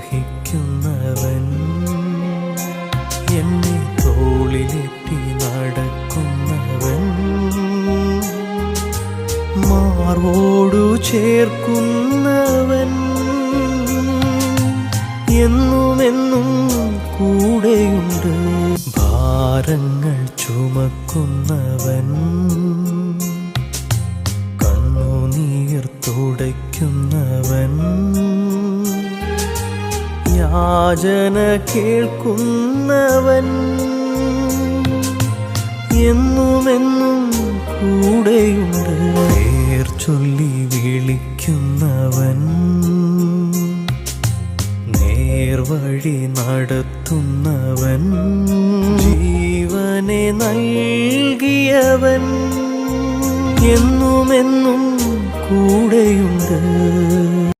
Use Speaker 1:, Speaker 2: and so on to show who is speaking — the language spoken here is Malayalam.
Speaker 1: വഹിക്കുന്നവൻ എന്നെ തോളിലെത്തി നടക്കുന്നവൻ. മാർവോടു ചേർക്കുന്നവൻ എന്നുമെന്നും കൂടെയുണ്ട്. ഭാരങ്ങൾ ചുമക്കുന്നവൻ കണ്ണുനീർ തുടയ്ക്കുന്നവൻ യാചന കേൾക്കുന്നവൻ എന്നുമെന്നും കൂടെയുണ്ട്. പേർ ചൊല്ലി വിളിക്കുന്നവൻ നേർവഴി നടത്തുന്നവൻ ജീവനെ നൽകിയവൻ എന്നുമെന്നും കൂടെയുണ്ട്.